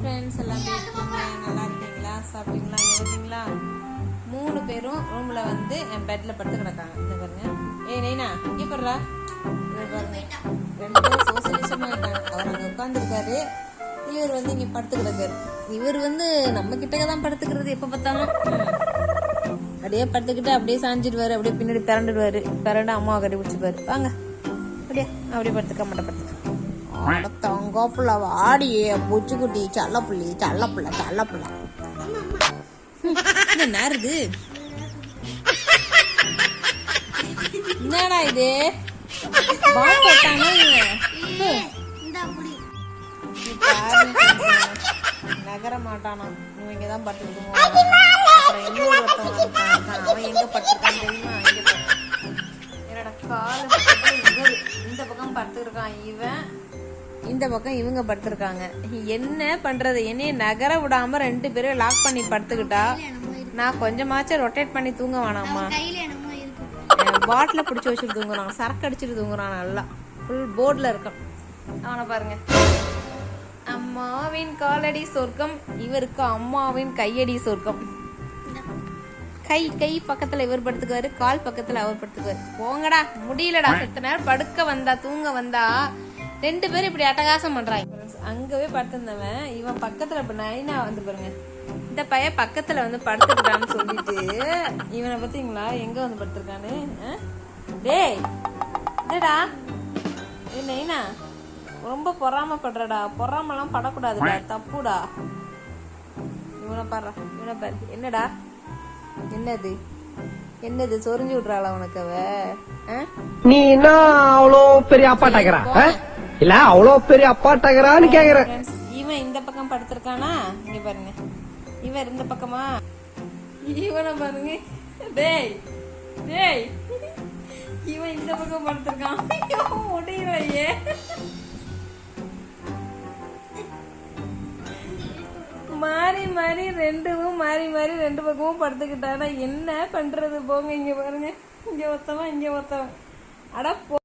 Friends எல்லாம் இருக்கீங்க. நல்லா இருக்கீங்களா? சாப்பிட்டீங்களா? இங்க மூணு பேரும் ரூமில் வந்து என் பெட்டில் படுத்து கிடக்காங்க. இந்த பாருங்க. ஏ நைனா இங்கே பாருடா. பாருங்க. ரெண்டு பேரும் சோசியலிசமாக இருக்காங்க அவர் அங்கே உட்காந்துருக்காரு இவர் வந்து இங்கே படுத்து கிடக்காரு. இவர் வந்து நம்ம கிட்டக்க தான் படுத்துக்கிறது. எப்போ பார்த்தாலும். அப்படியே படுத்துக்கிட்டு அப்படியே சாஞ்சிடுவார். அப்படியே பின்னாடி பிறண்டுடுவார் பிறண்டு அம்மாவை கட்டி பிடிச்சிப்பாரு. வாங்க. அப்படியே அப்படியே படுத்துக்க மாட்டேன் படுத்துக்க. தங்கப்புல வாடியே பூச்சிக்குட்டி சல்லப்புள்ளி சல்லப்புள்ள சல்லப்புள்ள. என்ன நாருது? என்னடா இது? பாரு, நகர மாட்டானா. இவன் படுத்துக்குவான் அப்புறம் இன்னொரு ஒருத்தன் இருக்கான். அவன் எங்க படுத்திருக்கான் தெரியுமா? இங்க பாரு. என்னோட காலு இந்த பக்கம் படுத்துருக்கான் இவன். இந்த பக்கம் இவங்க படுத்திருக்காங்க. என்ன பண்றது? என்னைய நகர விடாம ரெண்டு பேரும் லாக் பண்ணி படுத்துக்கிட்டா? நான் கொஞ்சமாச்சும் ரொட்டேட் பண்ணி தூங்க வேணாமா? பாட்டில பிடிச்சி வச்சுட்டு தூங்குறான். சரக்கு அடிச்சுட்டு தூங்குறான் நல்லா. ஃபுல் போர்டில் இருக்கான். அவனை பாருங்க. அம்மாவின் காலடி சொர்க்கம் இவருக்கு அம்மாவின் கையடி சொர்க்கம். கை கை பக்கத்துல இவர் படுத்துக்குவாரு கால் பக்கத்துல அவர் படுத்துக்குவாரு. போங்கடா முடியலடா. செத்த நேரம் படுக்க வந்தா தூங்க வந்தா ரெண்டு பேரும் இப்படி அட்டகாசம் பண்றாங்க. அங்கவே படுத்திருந்தவன் இவன் பக்கத்துல இப்ப நைனா வந்து பாருங்க. இந்த பையன் பக்கத்துல வந்து படுத்துக்கிட்டான்னு சொல்லிட்டு இவனை பாத்தீங்களா? எங்க வந்து படுத்திருக்கான்னு ஆ? டேய் என்னடா? ஏ நைனா ரொம்ப பொறாமப்படுறடா. பொறாமலாம் படக்கூடாதுடா. தப்புடா. இவனை பாரு இவனை பாரு. என்னடா? என்னது? என்னது? சொரிஞ்சு விட்றாளா உனக்கு அவ? ஆ? நீ என்ன அவ்வளோ பெரிய அப்பாட்டாக்கிறா இல்ல அவ்வளோ பெரிய அப்பாட்டாக்கிறான்னு கேக்குற. Friends, இவன் இந்த பக்கம் படுத்திருக்கானா? இங்க பாருங்க. இவன் இந்த பக்கமா? இவனை பாருங்க. டேய் டேய். இவன் இந்த பக்கம் படுத்திருக்கான். முடியலையே. மாறி மாறி ரெண்டும் மாறி மாறி ரெண்டு பக்கமும் படுத்துக்கிட்டானா? என்ன பண்றது? போங்க இங்க பாருங்க. இங்க ஒருத்தவன் இங்க ஒருத்தவன். அட போ